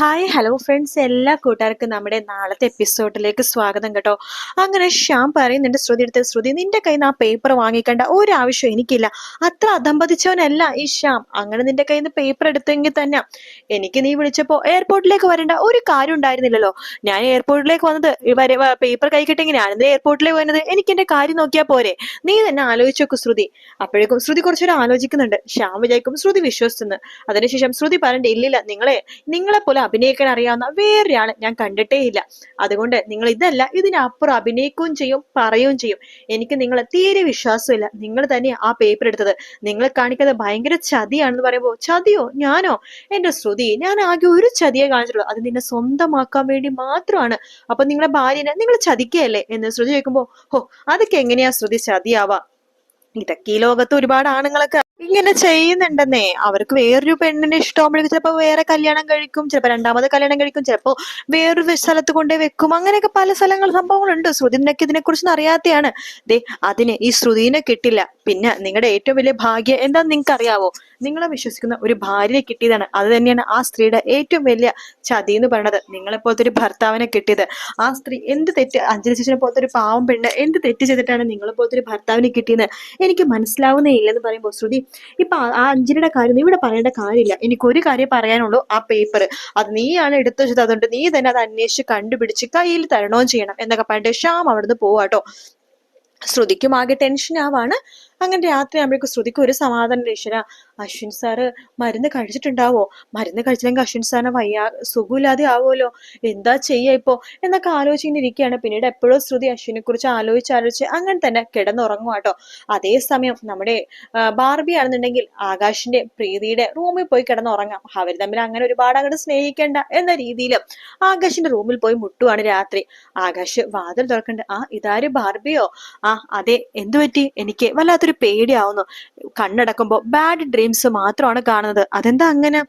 Hi hello friends എല്ലാ കൂട്ടുകാർക്കും നമ്മുടെ നാളത്തെ എപ്പിസോഡിലേക്ക് സ്വാഗതം കേട്ടോ. അങ്ങനെ ശ്യാം പറയുന്നുണ്ട് ശ്രുതി എടുത്ത് ശ്രുതി നിന്റെ കയ്യിൽ നിന്ന് ആ പേപ്പർ വാങ്ങിക്കേണ്ട. ഒരു ആവശ്യം എനിക്കില്ല. അത്ര അധംപതിച്ചവനല്ല ഈ ശ്യാം. അങ്ങനെ നിന്റെ കയ്യിൽ നിന്ന് പേപ്പർ എടുത്തെങ്കിൽ തന്നെ. എനിക്ക് നീ വിളിച്ചപ്പോ എയർപോർട്ടിലേക്ക് വരേണ്ട. ഒരു കാര്യം ഉണ്ടായിരുന്നില്ലല്ലോ. ഞാൻ എയർപോർട്ടിലേക്ക് വന്നത് വരെ പേപ്പർ കൈ കിട്ടെങ്കിൽ ഞാനെന്ത് എയർപോർട്ടിലേക്ക് വരുന്നത്? എനിക്ക് എന്റെ കാര്യം നോക്കിയാൽ പോരെ. നീ തന്നെ ആലോചിച്ചു ശ്രുതി. അപ്പോഴേക്കും ശ്രുതി കുറച്ചൊരു ആലോചിക്കുന്നുണ്ട്. ശ്യാം വിചാരിക്കും ശ്രുതി വിശ്വസിച്ചെന്ന്. അതിനുശേഷം ശ്രുതി പറഞ്ഞിട്ട് ഇല്ലില്ല നിങ്ങളെ നിങ്ങളെ പോലെ അഭിനയിക്കാൻ അറിയാവുന്ന വേറൊരാളെ ഞാൻ കണ്ടിട്ടേ ഇല്ല. അതുകൊണ്ട് നിങ്ങൾ ഇതല്ല ഇതിനപ്പുറം അഭിനയിക്കുകയും ചെയ്യും പറയുകയും ചെയ്യും. എനിക്ക് നിങ്ങളെ തീരെ വിശ്വാസമില്ല നിങ്ങൾ തന്നെ ആ പേപ്പർ എടുത്തത്. നിങ്ങൾ കാണിക്കുന്നത് ഭയങ്കര ചതിയാണെന്ന് പറയുമ്പോൾ ചതിയോ? ഞാനോ? എന്റെ ശ്രുതി ഞാൻ ആകെ ഒരു ചതിയെ കാണിച്ചിട്ടുള്ളൂ. അത് നിന്നെ സ്വന്തമാക്കാൻ വേണ്ടി മാത്രമാണ്. അപ്പൊ നിങ്ങളെ ഭാര്യനെ നിങ്ങൾ ചതിക്കുകയല്ലേ എന്ന് ശ്രുതി ചോദിക്കുമ്പോൾ ഹോ അതൊക്കെ എങ്ങനെയാ ശ്രുതി? ചതിയാവാ. ഇതൊക്കെ ഈ ലോകത്ത് ഒരുപാട് ആണുങ്ങളൊക്കെ ഇങ്ങനെ ചെയ്യുന്നുണ്ടെന്നേ. അവർക്ക് വേറൊരു പെണ്ണിനെ ഇഷ്ടമാകുമ്പോഴേക്കും ചിലപ്പോൾ വേറെ കല്യാണം കഴിക്കും ചിലപ്പോൾ രണ്ടാമത് കല്യാണം കഴിക്കും ചിലപ്പോൾ വേറൊരു സ്ഥലത്ത് കൊണ്ടേ വെക്കും. അങ്ങനെയൊക്കെ പല സ്ഥലങ്ങൾ സംഭവങ്ങളുണ്ട്. ശ്രുതി നിനക്ക് ഇതിനെ കുറിച്ച് അറിയാത്തയാണ്. ദേ അതിന് ഈ ശ്രുതിനെ കിട്ടില്ല. പിന്നെ നിങ്ങളുടെ ഏറ്റവും വലിയ ഭാഗ്യം എന്താന്ന് നിങ്ങൾക്ക് അറിയാവോ നിങ്ങളെ വിശ്വസിക്കുന്ന ഒരു ഭാര്യയെ കിട്ടിയതാണ്. അത് തന്നെയാണ് ആ സ്ത്രീയുടെ ഏറ്റവും വലിയ ചതി എന്ന് പറയുന്നത് നിങ്ങളെപ്പോലത്തെ ഒരു ഭർത്താവിനെ കിട്ടിയത്. ആ സ്ത്രീ എന്ത് തെറ്റ് അഞ്ജലി ചേച്ചിനെ പോലത്തെ ഒരു പാവം പെണ്ണ് എന്ത് തെറ്റ് ചെയ്തിട്ടാണ് നിങ്ങളെ പോലത്തെ ഒരു ഭർത്താവിനെ കിട്ടിയത് എനിക്ക് മനസ്സിലാവുന്നേ ഇല്ലെന്ന് പറയുമ്പോൾ ശ്രുതി ഇപ്പൊ ആ- അഞ്ചിനുടെ കാര്യം ഇവിടെ പറയേണ്ട കാര്യമില്ല. എനിക്ക് ഒരു കാര്യം പറയാനുള്ളൂ. ആ പേപ്പർ അത് നീയാണ് എടുത്തു വെച്ചത്. അതുകൊണ്ട് നീ തന്നെ അത് അന്വേഷിച്ച് കണ്ടുപിടിച്ച് കയ്യിൽ തരണോ ചെയ്യണം എന്നൊക്കെ പറഞ്ഞിട്ട് ശ്യാം അവിടുന്ന് പോവാട്ടോ ശ്രുതിക്കും ആകെ ടെൻഷൻ ആവാണ്. അങ്ങനെ രാത്രി ആകുമ്പോഴേക്കും ശ്രുതിക്ക് ഒരു സമാധാനം ഈശ്വര അശ്വിൻ സാറ് മരുന്ന് കഴിച്ചിട്ടുണ്ടാവോ? മരുന്ന് കഴിച്ചില്ലെങ്കിൽ അശ്വിൻ സാറിന് വയ്യ സുഖമില്ലാതെ ആവുമല്ലോ. എന്താ ചെയ്യുക ഇപ്പോ? എന്നൊക്കെ ആലോചിച്ചിരിക്കുകയാണ്. പിന്നീട് എപ്പോഴും ശ്രുതി അശ്വിനെ കുറിച്ച് ആലോചിച്ച് ആലോചിച്ച് അങ്ങനെ തന്നെ കിടന്നുറങ്ങും കേട്ടോ അതേസമയം നമ്മുടെ ബാർബി ആണെന്നുണ്ടെങ്കിൽ ആകാശിന്റെ പ്രീതിയുടെ റൂമിൽ പോയി കിടന്നുറങ്ങാം. അവർ തമ്മിൽ അങ്ങനെ ഒരുപാട് അങ്ങോട്ട് സ്നേഹിക്കേണ്ട എന്ന രീതിയിൽ ആകാശിന്റെ റൂമിൽ പോയി മുട്ടുവാണ് രാത്രി. ആകാശ് വാതിൽ തുറക്കണ്ട് ആ ഇതാര് ബാർബിയോ? ആ അതെ എന്തു പറ്റി എനിക്ക് വല്ലാത്തൊരു പേടിയാവുന്നു. കണ്ണടക്കുമ്പോ ബാഡ് ഡ്രീംസ് മാത്രമാണ് കാണുന്നത്. അതെന്താ അങ്ങനെ?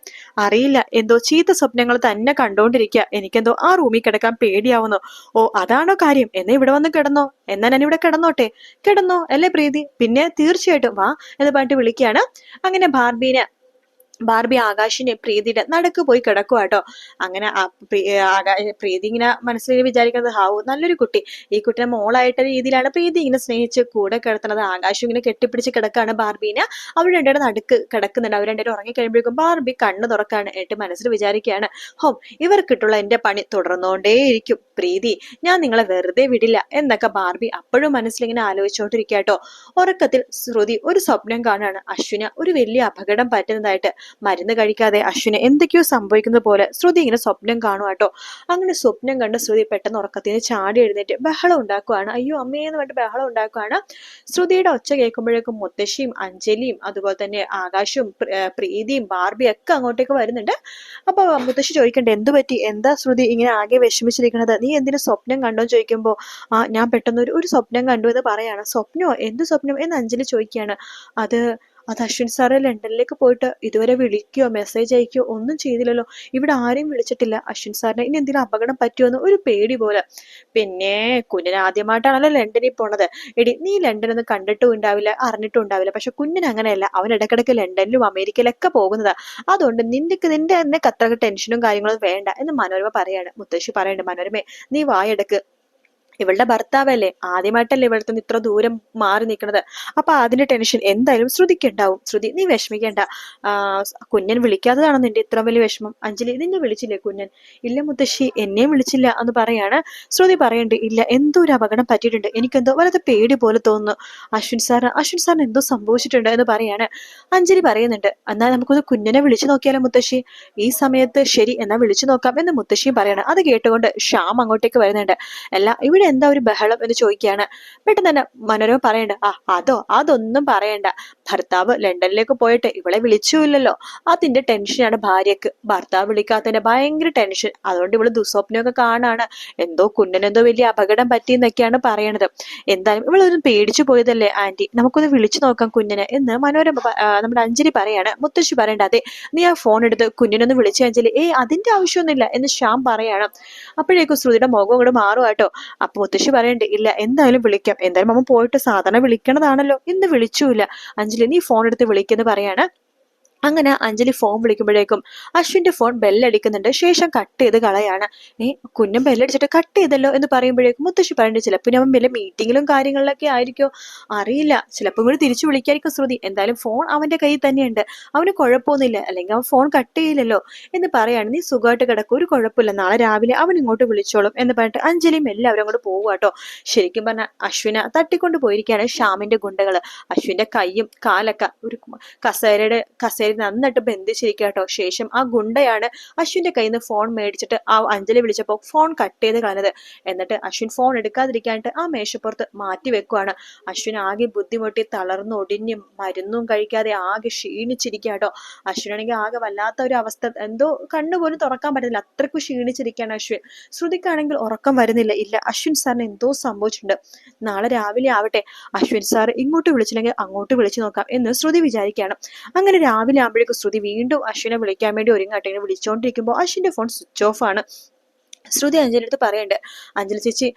അറിയില്ല. എന്തോ ചീത്ത സ്വപ്നങ്ങൾ തന്നെ കണ്ടോണ്ടിരിക്കുക എനിക്കെന്തോ ആ റൂമിൽ കിടക്കാൻ പേടിയാവുന്നു. ഓ അതാണോ കാര്യം? എന്നെ ഇവിടെ വന്ന് കിടന്നോ. എന്നാ ഞാൻ ഇവിടെ കിടന്നോട്ടെ? കിടന്നോ അല്ലേ പ്രീതി? പിന്നെ തീർച്ചയായിട്ടും വാ എന്ന് പറഞ്ഞിട്ട് വിളിക്കുകയാണ്. അങ്ങനെ ബാർബീനെ ബാർബി ആകാശിനെ പ്രീതിയുടെ നടക്ക് പോയി കിടക്കുക കേട്ടോ അങ്ങനെ പ്രീതി ഇങ്ങനെ മനസ്സിൽ വിചാരിക്കുന്നത് ഹാവു നല്ലൊരു കുട്ടി. ഈ കുട്ടിയെ മോളായിട്ട രീതിയിലാണ് പ്രീതി ഇങ്ങനെ സ്നേഹിച്ച് കൂടെ കിടത്തുന്നത് ആകാശം ഇങ്ങനെ കെട്ടിപ്പിടിച്ച് കിടക്കാണ് ബാർബീനെ. അവർ രണ്ടുപേരും നടുക്ക് കിടക്കുന്നുണ്ട്. അവർ രണ്ടുപേരും ഉറങ്ങി കഴിയുമ്പോഴേക്കും ബാർബി കണ്ണു തുറക്കാണ് എന്നിട്ട് മനസ്സിൽ വിചാരിക്കുകയാണ്. ഹോ ഇവർക്കിട്ടുള്ള എന്റെ പണി തുടർന്നുകൊണ്ടേയിരിക്കും. പ്രീതി ഞാൻ നിങ്ങളെ വെറുതെ വിടില്ല. എന്നൊക്കെ ബാർബി അപ്പോഴും മനസ്സിലിങ്ങനെ ആലോചിച്ചുകൊണ്ടിരിക്കുക കേട്ടോ ഉറക്കത്തിൽ ശ്രുതി ഒരു സ്വപ്നം കാണാണ്. അശ്വിന ഒരു വലിയ അപകടം പറ്റുന്നതായിട്ട് മരുന്ന് കഴിക്കാതെ അശ്വിന് എന്തൊക്കെയോ സംഭവിക്കുന്നത് പോലെ ശ്രുതി ഇങ്ങനെ സ്വപ്നം കാണുക കേട്ടോ അങ്ങനെ സ്വപ്നം കണ്ട് ശ്രുതി പെട്ടെന്ന് ഉറക്കത്തിന് ചാടി എഴുന്നേറ്റ് ബഹളം ഉണ്ടാക്കുവാണ്. അയ്യോ അമ്മയെന്ന് പറഞ്ഞിട്ട് ബഹളം ഉണ്ടാക്കുവാണ്. ശ്രുതിയുടെ ഒച്ച കേൾക്കുമ്പോഴേക്കും മുത്തശ്ശിയും അഞ്ജലിയും അതുപോലെ തന്നെ ആകാശവും പ്രീതിയും ബാർബിയും ഒക്കെ അങ്ങോട്ടേക്ക് വരുന്നുണ്ട്. അപ്പൊ മുത്തശ്ശി ചോദിക്കണ്ടേ എന്തു പറ്റി? എന്താ ശ്രുതി ഇങ്ങനെ ആകെ വിഷമിച്ചിരിക്കുന്നത്? നീ എന്തിനു സ്വപ്നം കണ്ടോ? ചോദിക്കുമ്പോ ആ ഞാൻ പെട്ടെന്ന് ഒരു ഒരു സ്വപ്നം കണ്ടു എന്ന് പറയാണ്. സ്വപ്നമോ എന്ത് സ്വപ്നം? എന്ന് അഞ്ജലി ചോദിക്കുകയാണ്. അത് അത് അശ്വിൻ സാറ് ലണ്ടനിലേക്ക് പോയിട്ട് ഇതുവരെ വിളിക്കുകയോ മെസ്സേജ് അയക്കുകയോ ഒന്നും ചെയ്തില്ലല്ലോ. ഇവിടെ ആരെയും വിളിച്ചിട്ടില്ല. അശ്വിൻ സാറിനെ ഇനി എന്തെങ്കിലും അപകടം പറ്റുമോ ഒരു പേടി പോലെ. പിന്നെ കുഞ്ഞൻ ആദ്യമായിട്ടാണല്ലോ ലണ്ടനിൽ പോണത്. എടി നീ ലണ്ടനൊന്നും കണ്ടിട്ടും ഉണ്ടാവില്ല അറിഞ്ഞിട്ടും ഉണ്ടാവില്ല. പക്ഷെ കുഞ്ഞൻ അങ്ങനെയല്ല. അവൻ ഇടക്കിടക്ക് ലണ്ടനിലും അമേരിക്കയിലൊക്കെ പോകുന്നതാ. അതുകൊണ്ട് നിന്റെ നിന്റെ തന്നെ അത്രയ്ക്ക് ടെൻഷനും കാര്യങ്ങളും വേണ്ട എന്ന് മനോരമ പറയാണ്. മുത്തശ്ശി പറയണ്ട മനോരമേ നീ വായെടുക്ക്. ഇവളുടെ ഭർത്താവല്ലേ? ആദ്യമായിട്ടല്ലേ ഇവിടുത്തെ ഇത്ര ദൂരം മാറി നിൽക്കുന്നത്. അപ്പൊ അതിന്റെ ടെൻഷൻ എന്തായാലും ശ്രുതിക്കുണ്ടാവും ശ്രുതി നീ വിഷമിക്കേണ്ട. കുഞ്ഞൻ വിളിക്കാത്തതാണോ നിന്റെ ഇത്ര വലിയ വിഷമം? അഞ്ജലി നിന്നെ വിളിച്ചില്ലേ കുഞ്ഞൻ? ഇല്ല മുത്തശ്ശി എന്നെയും വിളിച്ചില്ല എന്ന് പറയാണ്. ശ്രുതി പറയണ്ട് ഇല്ല എന്തോ ഒരു അപകടം പറ്റിയിട്ടുണ്ട്. എനിക്കെന്തോ വലത് പേടി പോലെ തോന്നുന്നു. അശ്വിൻ സാറിന് അശ്വിൻ സാറിന് എന്തോ സംഭവിച്ചിട്ടുണ്ട് എന്ന് പറയാണ്. അഞ്ജലി പറയുന്നുണ്ട് എന്നാൽ നമുക്കൊന്ന് കുഞ്ഞനെ വിളിച്ചു നോക്കിയാലോ മുത്തശ്ശി? ഈ സമയത്ത് ശരി എന്നാ വിളിച്ചു നോക്കാം എന്ന് മുത്തശ്ശിയും പറയണം. അത് കേട്ടുകൊണ്ട് ശ്യാം അങ്ങോട്ടേക്ക് വരുന്നുണ്ട്. അല്ല ഇവിടെ എന്താ ഒരു ബഹളം എന്ന് ചോദിക്കുകയാണ്. പെട്ടെന്ന് തന്നെ മനോരമ പറയണ്ട ആ അതോ അതൊന്നും പറയണ്ട. ഭർത്താവ് ലണ്ടനിലേക്ക് പോയിട്ട് ഇവളെ വിളിച്ചുമില്ലല്ലോ. അതിന്റെ ടെൻഷനാണ് ഭാര്യക്ക്. ഭർത്താവ് വിളിക്കാത്തതിന്റെ ഭയങ്കര ടെൻഷൻ അതുകൊണ്ട് ഇവൾ ദുസ്വപ്നമൊക്കെ കാണാണ്. എന്തോ കുഞ്ഞനെന്തോ വലിയ അപകടം പറ്റിയെന്നൊക്കെയാണ് പറയണത്. എന്തായാലും ഇവളൊന്നും പേടിച്ചു പോയതല്ലേ ആന്റി? നമുക്കൊന്ന് വിളിച്ചു നോക്കാം കുഞ്ഞിനെ എന്ന് മനോരമ നമ്മുടെ അഞ്ജലി പറയാണ്. മുത്തശ്ശി പറയണ്ട അതെ നീ ആ ഫോൺ എടുത്ത് കുഞ്ഞിനൊന്ന് വിളിച്ച അഞ്ജലി. ഏ അതിന്റെ ആവശ്യമൊന്നുമില്ല എന്ന് ശ്യാം പറയാണ്. അപ്പോഴേക്കും ശ്രുതിയുടെ മുഖം കൂടെ മാറും കേട്ടോ അപ്പൊ മുത്തശ്ശി പറയണ്ട് ഇല്ല എന്തായാലും വിളിക്കാം. എന്തായാലും അമ്മ പോയിട്ട് സാധാരണ വിളിക്കണതാണല്ലോ. ഇന്ന് വിളിച്ചൂല അഞ്ജലി നീ ഫോൺ എടുത്ത് വിളിക്കുന്നു പറയാണ്. അങ്ങനെ അഞ്ജലി ഫോൺ വിളിക്കുമ്പോഴേക്കും അശ്വിന്റെ ഫോൺ ബെല്ലടിക്കുന്നുണ്ട് ശേഷം കട്ട് ചെയ്ത് കളയാണ്. ഏ കുഞ്ഞും ബെല്ലടിച്ചിട്ട് കട്ട് ചെയ്തല്ലോ? എന്ന് പറയുമ്പോഴേക്കും മുത്തശ്ശി പറയേണ്ടത് ചിലപ്പോൾ ഞാൻ വല്ല മീറ്റിങ്ങിലും കാര്യങ്ങളിലൊക്കെ ആയിരിക്കോ? അറിയില്ല. ചിലപ്പോൾ കൂടി തിരിച്ചു വിളിക്കായിരിക്കും ശ്രുതി. എന്തായാലും ഫോൺ അവന്റെ കയ്യിൽ തന്നെയുണ്ട്. അവന് കുഴപ്പമൊന്നുമില്ല. അല്ലെങ്കിൽ അവൻ ഫോൺ കട്ട് ചെയ്യില്ലല്ലോ. എന്ന് പറയാണ്. നീ സുഖമായിട്ട് കിടക്കും. ഒരു കുഴപ്പമില്ല. നാളെ രാവിലെ അവൻ ഇങ്ങോട്ട് വിളിച്ചോളും. എന്ന് പറഞ്ഞിട്ട് അഞ്ജലിയും എല്ലാവരും അങ്ങോട്ട് പോകുക കേട്ടോ. ശരിക്കും പറഞ്ഞാൽ അശ്വിനെ തട്ടിക്കൊണ്ട് പോയിരിക്കുകയാണ് ശ്യാമിന്റെ ഗുണ്ടകൾ. അശ്വിന്റെ കൈയും കാലൊക്കെ ഒരു കസേരയുടെ കസേര നന്നായിട്ട് ബന്ധിച്ചിരിക്കുക കേട്ടോ ശേഷം ആ ഗുണ്ടയാണ് അശ്വിന്റെ കയ്യിൽ നിന്ന് ഫോൺ മേടിച്ചിട്ട് ആ അഞ്ജലി വിളിച്ചപ്പോൾ ഫോൺ കട്ട് ചെയ്ത് കളഞ്ഞത്. എന്നിട്ട് അശ്വിൻ ഫോൺ എടുക്കാതിരിക്കാനായിട്ട് ആ മേശപ്പുറത്ത് മാറ്റി വെക്കുവാണ്. അശ്വിൻ ആകെ ബുദ്ധിമുട്ടി തളർന്നു ഒടിഞ്ഞ് മരുന്നും കഴിക്കാതെ ആകെ ക്ഷീണിച്ചിരിക്കുക കേട്ടോ അശ്വിനാണെങ്കിൽ ആകെ വല്ലാത്ത ഒരു അവസ്ഥ. എന്തോ കണ്ണുപോലും തുറക്കാൻ പറ്റുന്നില്ല അത്രയ്ക്ക് ക്ഷീണിച്ചിരിക്കുകയാണ് അശ്വിൻ. ശ്രുതിക്കാണെങ്കിൽ ഉറക്കം വരുന്നില്ല. ഇല്ല അശ്വിൻ സാറിന് എന്തോ സംഭവിച്ചിട്ടുണ്ട്. നാളെ രാവിലെ ആവട്ടെ. അശ്വിൻ സാർ ഇങ്ങോട്ട് വിളിച്ചില്ലെങ്കിൽ അങ്ങോട്ട് വിളിച്ചു നോക്കാം എന്ന് ശ്രുതി വിചാരിക്കുകയാണ്. അങ്ങനെ രാവിലെ ആകുമ്പോഴേക്കും ശ്രുതി വീണ്ടും അശ്വിനെ വിളിക്കാൻ വേണ്ടി ഒരുങ്ങട്ടെ വിളിച്ചുകൊണ്ടിരിക്കുമ്പോൾ അശ്വിന്റെ ഫോൺ സ്വിച്ച് ഓഫ് ആണ്. ശ്രുതി അഞ്ജലി അടുത്ത് പറയണ്ട് അഞ്ജലി ചേച്ചി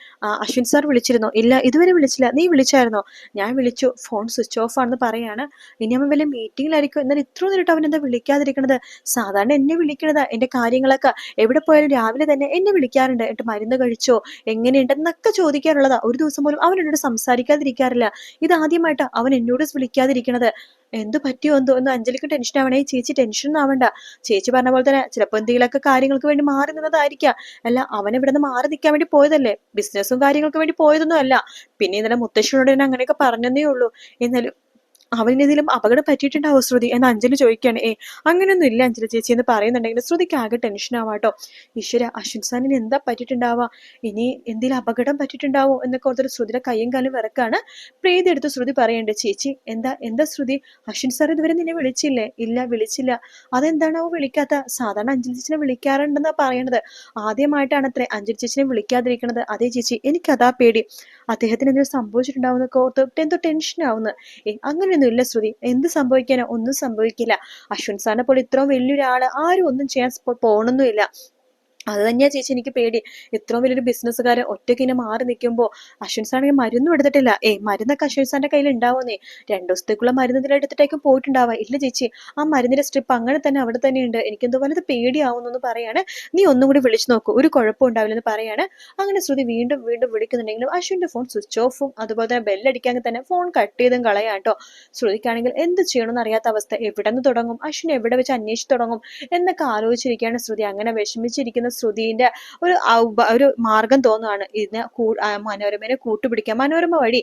അശ്വിൻ സാർ വിളിച്ചിരുന്നോ. ഇല്ല ഇതുവരെ വിളിച്ചില്ല. നീ വിളിച്ചായിരുന്നോ? ഞാൻ വിളിച്ചു. ഫോൺ സ്വിച്ച് ഓഫ് ആണെന്ന് പറയാണ്. ഇനി അവൻ വലിയ മീറ്റിംഗിലായിരിക്കും എന്നാൽ ഇത്ര നേരിട്ട് അവൻ എന്താ വിളിക്കാതിരിക്കണത്? സാധാരണ എന്നെ വിളിക്കണത്. എന്റെ കാര്യങ്ങളൊക്കെ എവിടെ പോയാലും രാവിലെ തന്നെ എന്നെ വിളിക്കാറുണ്ട്. എന്നിട്ട് മരുന്ന് കഴിച്ചോ? എങ്ങനെയുണ്ട് എന്നൊക്കെ ചോദിക്കാറുള്ളതാ. ഒരു ദിവസം പോലും അവൻ എന്നോട് സംസാരിക്കാതിരിക്കാറില്ല. ഇത് ആദ്യമായിട്ടാ അവൻ എന്നോട് വിളിക്കാതിരിക്കണത്. എന്ത് പറ്റിയോ എന്തോ? ഒന്ന് അഞ്ജലിക്ക് ടെൻഷൻ ആവണേ. ചേച്ചി ടെൻഷൻ ആവണ്ട. ചേച്ചി പറഞ്ഞ പോലെ തന്നെ ചിലപ്പോൾ എന്തെങ്കിലുമൊക്കെ കാര്യങ്ങൾക്ക് വേണ്ടി മാറി നിന്നതായിരിക്കാം. അല്ല അവൻ ഇവിടെ നിന്ന് മാറി നിൽക്കാൻ വേണ്ടി പോയതല്ലേ? ബിസിനസ്സും കാര്യങ്ങൾക്ക് വേണ്ടി പോയതൊന്നും അല്ല. പിന്നെ ഇന്നലെ മുത്തശ്ശിയോട് തന്നെ അങ്ങനെയൊക്കെ പറഞ്ഞതേ ഉള്ളൂ. എന്നാലും അവനെന്തെങ്കിലും അപകടം പറ്റിയിട്ടുണ്ടാവോ ശ്രുതി? എന്ന് അഞ്ജലി ചോദിക്കുകയാണ്. ഏ അങ്ങനെയൊന്നും ഇല്ല അഞ്ജലി ചേച്ചി എന്ന് പറയുന്നുണ്ടെങ്കിൽ ശ്രുതിക്ക് ആകെ ടെൻഷൻ ആവാട്ടോ. ഈശ്വര അശ്വിൻ സാനിന് എന്താ പറ്റിയിട്ടുണ്ടാവുക? ഇനി എന്തെങ്കിലും അപകടം പറ്റിയിട്ടുണ്ടാവോ? എന്നൊക്കെ ഓർത്തൊരു ശ്രുതിയുടെ കയ്യും കാലും വിറക്കാണ് പ്രീതി എടുത്ത് ശ്രുതി പറയേണ്ടത് ചേച്ചി എന്താ എന്താ ശ്രുതി? അശ്വിൻ സാർ ഇതുവരെ നിന്നെ വിളിച്ചില്ലേ? ഇല്ല വിളിച്ചില്ല. അതെന്താണാവോ വിളിക്കാത്ത? സാധാരണ അഞ്ജലി ചേച്ചിനെ വിളിക്കാറുണ്ടെന്നാ പറയണത്. ആദ്യമായിട്ടാണ് അത്രേ അഞ്ജലി ചേച്ചിനെ വിളിക്കാതിരിക്കണത്. അതേ ചേച്ചി എനിക്കതാ പേടി. അദ്ദേഹത്തിന് എന്തെങ്കിലും സംഭവിച്ചിട്ടുണ്ടാവുന്ന ഓർത്ത് എന്തോ ടെൻഷൻ ആവുന്നു. അങ്ങനെയൊന്നും ഇല്ല ശ്രുതി. എന്ത് സംഭവിക്കാനോ? ഒന്നും സംഭവിക്കില്ല. അശ്വിൻ സാറിനെ പോലെ ഇത്രയും വലിയൊരാൾ ആരും ഒന്നും ചെയ്യാൻ പോകണമെന്നില്ല അത് തന്നെയാ ചേച്ചി എനിക്ക് പേടി. ഇത്രയും വലിയൊരു ബിസിനസ്സുകാരൻ ഒറ്റയ്ക്ക് ഇങ്ങനെ മാറി നിൽക്കുമ്പോൾ അശ്വിൻ സാണെങ്കിൽ മരുന്നും എടുത്തിട്ടില്ല. ഏ മരുന്നൊക്കെ അശ്വിൻ സാറിന്റെ കയ്യിൽ ഉണ്ടാവുന്നേ. രണ്ടു ദിവസത്തേക്കുള്ള മരുന്ന് ഇതിൽ എടുത്തിട്ടേക്കും പോയിട്ടുണ്ടാവാ. ഇല്ല ചേച്ചി ആ മരുന്നിന്റെ സ്ട്രിപ്പ് അങ്ങനെ തന്നെ അവിടെ തന്നെ ഉണ്ട് എനിക്ക് എന്തോ വലുത് പേടിയാവുന്നു പറയാണ്. നീ ഒന്നും കൂടി വിളിച്ചു നോക്കൂ. ഒരു കുഴപ്പം ഉണ്ടാവില്ലെന്ന് പറയാണ്. അങ്ങനെ ശ്രുതി വീണ്ടും വീണ്ടും വിളിക്കുന്നുണ്ടെങ്കിലും അശ്വിന്റെ ഫോൺ സ്വിച്ച് ഓഫും അതുപോലെ തന്നെ ബെല്ലടിക്കാൻ തന്നെ ഫോൺ കട്ട് ചെയ്തും കളയാട്ടോ ശ്രുതിക്കാണെങ്കിൽ എന്ത് ചെയ്യണമെന്ന് അറിയാത്ത അവസ്ഥ. എവിടെ നിന്ന് തുടങ്ങും? അശ്വിൻ എവിടെ വെച്ച് അന്വേഷിച്ച് തുടങ്ങും? എന്നൊക്കെ ആലോചിച്ചിരിക്കുകയാണ് ശ്രുതി. അങ്ങനെ വിഷമിച്ചിരിക്കുന്ന ശ്രുതിന്റെ ഒരു ഒരു മാർഗം തോന്നുകയാണ് ഇതിനെ മനോരമനെ കൂട്ടുപിടിക്കാൻ. മനോരമ വഴി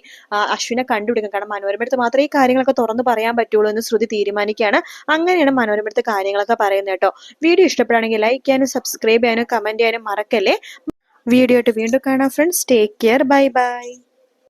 അശ്വിനെ കണ്ടുപിടിക്കാൻ. കാരണം മനോരമടുത്ത് മാത്രമേ ഈ കാര്യങ്ങളൊക്കെ തുറന്നു പറയാൻ പറ്റുള്ളൂ എന്ന് ശ്രുതി തീരുമാനിക്കുകയാണ്. അങ്ങനെയാണ് മനോരമടുത്ത് കാര്യങ്ങളൊക്കെ പറയുന്നത് കേട്ടോ. വീഡിയോ ഇഷ്ടപ്പെടുകയാണെങ്കിൽ ലൈക്ക് ചെയ്യാനും സബ്സ്ക്രൈബ് ചെയ്യാനും കമന്റ് ചെയ്യാനും മറക്കല്ലേ? വീഡിയോ ആയിട്ട് വീണ്ടും കാണാം friends take care bye bye